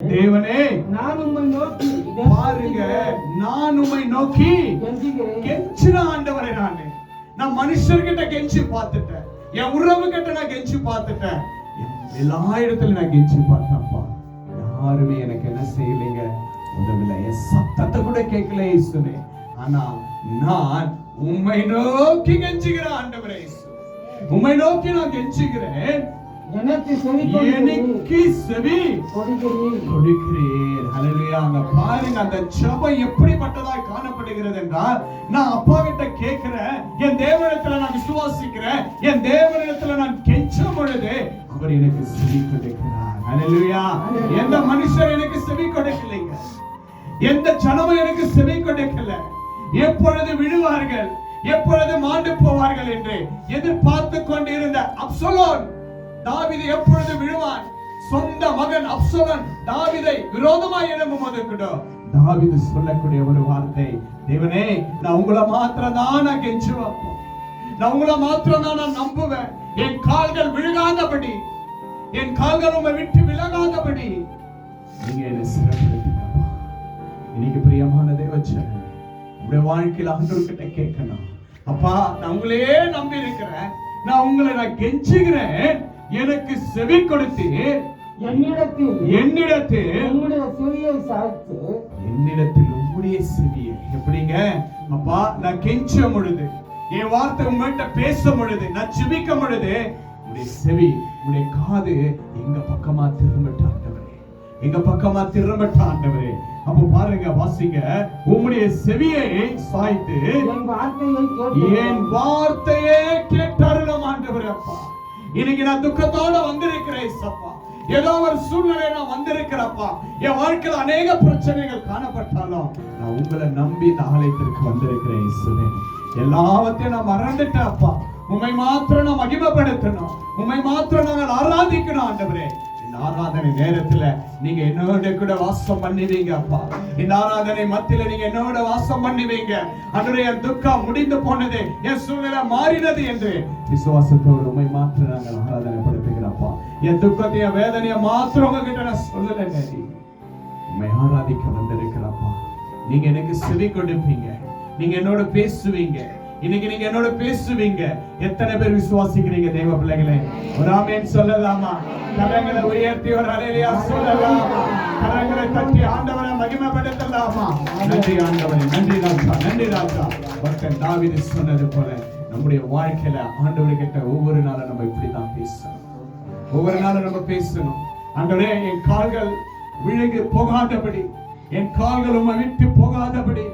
தேவனே நான் உம்மை நோக்கி பாருங்க நான் உம்மை நோக்கி கெஞ்சின ஆண்டவரே நானு. நான் மனுஷர்கிட்ட கெஞ்சி பார்த்துட்டேன். என் உறவு கிட்ட நான் கெஞ்சி பார்த்துட்டேன். எல்லா இடத்துல நான் கெஞ்சி பார்த்தேன்ப்பா. யாருமே எனக்கு என்ன செய்யலைங்க? உதவில என் சத்தத்தை கூட கேட்கல இயேசுவே. ஆனா நான் உம்மை நோக்கி கெஞ்சுகிறேன் ஆண்டவரே உம்மை நோக்கி நான் கெஞ்சுகிறேன். எனக்கு செவி எனக்கு செவி கொடுக்கிறீர். ஹalleluya அங்க பாருங்க அந்த ஜெபம் எப்படிப்பட்டதாய் காணப்படுகிறது என்றால் நான் அப்பா கிட்ட என் தேவனிடத்துல நான் விசுவாசிக்கிறேன் என் தேவனிடத்துல நான் கெஞ்சும் பொழுது அவர் எனக்கு செவி கொடுக்கிறார். ஹalleluya எந்த மனுஷர் எனக்கு செவி கொடுக்கலைங்க? எந்த ஜனமும் எனக்கு செவி கொடுக்கல? எப்பொழுது விழுவார்கள்? எப்பொழுது மாண்டு போவார்கள் என்று எதிர்பார்த்து கொண்டிருந்த அப்சலோன் தாவிது எப்பொழுது விழுவான்? சொந்த மகன் அப்சலன் தாவிதை விரோதமாய் எழும்பும் போது தாவிது சொல்லக்கூடிய ஒரு வார்த்தை தேவனே நான் உங்களை மாத்திரம் தான் நான் கெஞ்சுவேன் நான் உங்களை மாத்திரம் தான் நான் நம்புவேன். என் கால்கள் விழுகாதபடி என் கால்கள் உங்களை விட்டு விலகாதபடி. நீங்க என்னை சிறப்படுத்தினப்பா இன்னைக்கு பிரியமான தேவச்சன் உங்களுடைய வாழ்க்கையில் ஆண்டவர்கிட்ட கேட்கணும். அப்பா நான் உங்களையே நம்பி இருக்கிறேன் நான் உங்களை நான் கெஞ்சுகிறேன். எனக்கு செவி கொடுத்து என்னிடத்தில் என்னிடத்தில் உம்முடைய செவியை சாய்த்து என்னிடத்தில் உம்முடைய செவியை எப்படிங்க? அப்பா நான் கெஞ்சும் பொழுது என் வார்த்தை உங்கள்கிட்ட பேசும் பொழுது நான் ஜெபிக்கும் பொழுது உடைய செவி உடைய காது எங்க பக்கமா திரும்பட்ட ஆண்டவரே. எங்க பக்கமா திரும்பட்ட ஆண்டவரே. அப்போ பாருங்க வாசிங்க. உம்முடைய செவியை சாய்த்து என் வார்த்தையை கேட்டு என் வார்த்தையே கேட்டருளும் ஆண்டவரே அப்பா. இன்னைக்கு நான் துக்கத்தோட வந்திருக்கிறேன் சப்பா. ஏதோ ஒரு சூழ்நிலை நான் வந்திருக்கிறப்பா. என் வாழ்க்கையில் அநேக பிரச்சனைகள் காணப்பட்டாலும் நான் உங்களை நம்பி இந்த ஆலயத்திற்கு வந்திருக்கிறேன் இயேசுவே. எல்லாவற்றையும் நான் மறந்துட்டேன் அப்பா உண்மை மாத்திரம் நான் மகிமைப்படுத்தணும். உண்மை மாத்திரம் நாங்கள் ஆராதிக்கணும் ஆண்டவரே. ஆராதனை நேரத்துல நீங்க என்னோட கூட வாசம் பண்ணுவீங்க அப்பா. இந்த ஆராதனை மத்தியில நீங்க என்னோட வாசம் பண்ணுவீங்க. அன்றைய துக்கம் முடிந்து போனது என் சூழ்நிலை மாறினது என்று விசுவாசத்தோடு உண்மை மாற்ற நாங்கள் ஆராதனை படுத்துகிறப்பா என் துக்கத்தை என் வேதனையை மாத்திரம் உங்ககிட்ட நான் சொல்லலைங்க உண்மை ஆராதிக்க வந்திருக்கிறப்பா நீங்க எனக்கு செவி கொடுப்பீங்க. நீங்க என்னோட பேசுவீங்க. இன்னைக்கு நீங்க என்னோட பேசுவீங்க. எத்தனை பேர் விசுவாசிக்கிறீங்க தெய்வ பிள்ளைகளே? ஒரு ஆமேன் சொல்லலாமா? கரங்களை உயர்த்தி ஒரு அலையிலையா சொல்லலாமா? கரங்களை தட்டி ஆண்டவரை மகிமைப்படுத்தலாமா? நன்றி ஆண்டவரே நன்றி ராஜா நன்றி ராஜா. பக்தன் தாவீது சொன்னது போல நம்முடைய வாழ்க்கையில ஆண்டவர் கிட்ட ஒவ்வொரு நாளும் நம்ம இப்படிதான் பேசணும். ஒவ்வொரு நாளும் நம்ம பேசணும். ஆண்டவரே என் கால்கள் விழுகு போகாதபடி என் கால்கள் உம்மை விட்டு போகாதபடி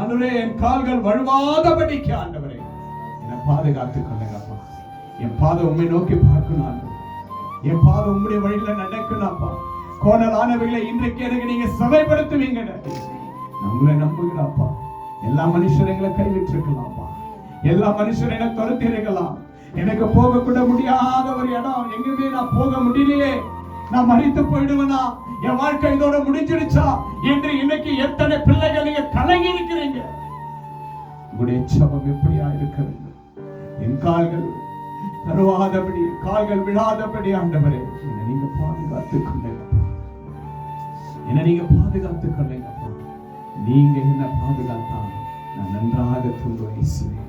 ஆண்டவரே என் கால்கள் வழுவாதபடிக்கு ஆண்டவரே. என்னை பாதுகாத்து கொள்ளுங்கப்பா. என் பாதை உண்மை நோக்கி பார்க்கணும் என் பாதை உம்முடைய வழியில நடக்கணும்ப்பா கோணலானவைகளை இன்றைக்கு எனக்கு நீங்க சபைப்படுத்துவீங்க நம்மளை நம்புகிறாப்பா எல்லா மனுஷரும் எங்களை கைவிட்டிருக்கலாம்ப்பா. எல்லா மனுஷரும் என்ன துரத்தி இருக்கலாம் எனக்கு போக கூட முடியாத ஒரு இடம். எங்குமே நான் போக முடியலையே. நான் மறித்து போயிடுவேனா? என் வாழ்க்கை இதோட முடிஞ்சிருச்சா என்று இன்னைக்கு எத்தனை பிள்ளைகள் நீங்க கலங்கி இருக்கிறீங்க? உங்களுடைய சபம் எப்படியா இருக்க வேண்டும்? என் கால்கள் தருவாதபடி கால்கள் விழாதபடி ஆண்டவரே என்ன நீங்க பாதுகாத்துக் கொள்ளுங்கப்பா. என்ன நீங்க பாதுகாத்துக் கொள்ளுங்கப்பா. நீங்க என்ன பாதுகாத்தா நான் நன்றாக தூங்குவேன்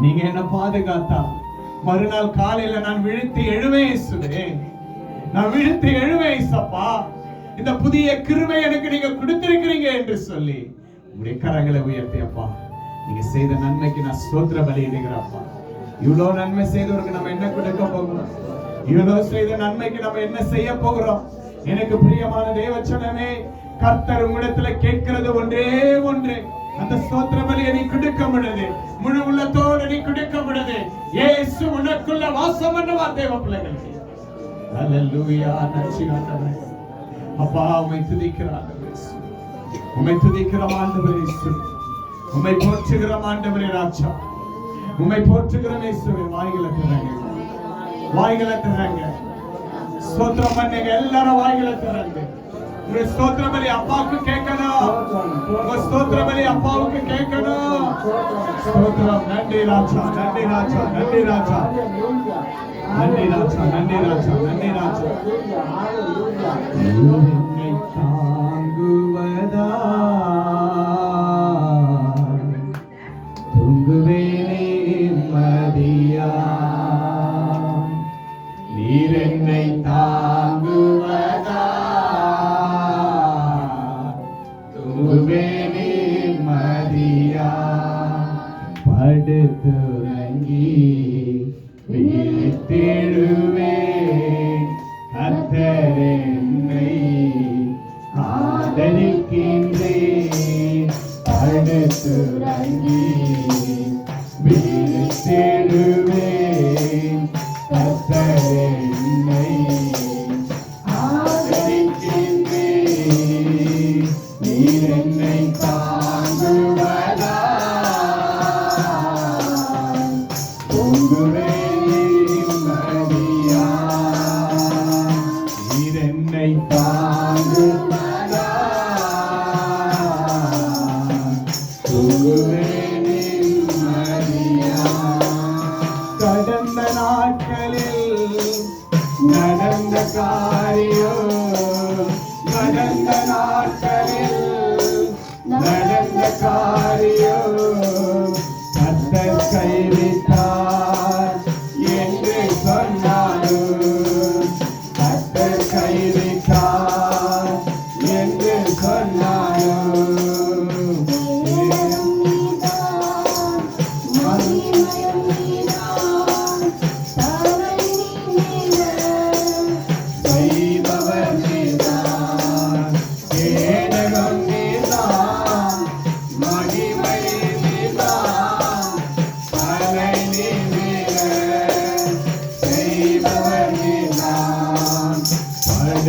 நீங்க என்ன பாதுகாத்தா மறுநாள் காலையில நான் விழித்து எழுவேன் நான் விழுந்து எழுவேன் இயேசப்பா இந்த புதிய கிருமை எனக்கு நீங்க கொடுத்திருக்கிறீங்க என்று சொல்லி உங்களுடைய கரங்களை உயர்த்தியப்பா நீங்க செய்த நன்மைக்கு நான் ஸ்தோத்திர பலியிடுகிறப்பா இவ்வளவு நன்மை செய்தவருக்கு நம்ம என்ன கொடுக்க போகிறோம்? இவ்வளவு செய்த நன்மைக்கு நம்ம என்ன செய்ய போகிறோம்? எனக்கு பிரியமான தேவச்சனமே கர்த்தர் உங்களிடத்துல கேட்கிறது ஒன்றே ஒன்று. அந்த ஸ்தோத்திர பலியை நீ கொடுக்க முடியாது முழு உள்ளத்தோடு நீ கொடுக்க முடியாது ஏசு உனக்குள்ள வாசம் பண்ணுவார் தேவ பிள்ளைகளுக்கு. அல்லேலூயா நன்றி ஆண்டவரே அப்பா உம்மை துதிக்கிறார் உம்மை துதிக்கிறோம் ஆண்டவரே இயேசு. உம்மை ஆண்டவரே ராஜா. உம்மை போற்றுகிறோம் இயேசுவே வாய்களை திறங்க. வாய்களை திறங்க. ஸ்தோத்திரம் பண்ணுங்க. எல்லாரும் வாய்களை திறங்க. ಸ್ತೋತ್ರ ಬಲಿ ಅಪ್ಪಾಕು ಕೇಕನು ಸ್ತೋತ್ರ ಬಲಿ ಅಪ್ಪಾವುಕ್ಕೆ ಕೇಕನು ಸ್ತೋತ್ರ ನಂದಿ ರಾಜ ನಂದಿ ರಾಜ ನಂದಿ ರಾಜ ನಂದಿ ರಾಜ ನಂದಿ ರಾಜ ನಂದಿ ರಾಜ ತಾಂಗುವದ ತುಂಗುವೆ எடுத்துறங்கி விழித்திடுவேன் கத்தரென்னை ஆதரிக்கின்றேன் அடுத்துறங்கி America.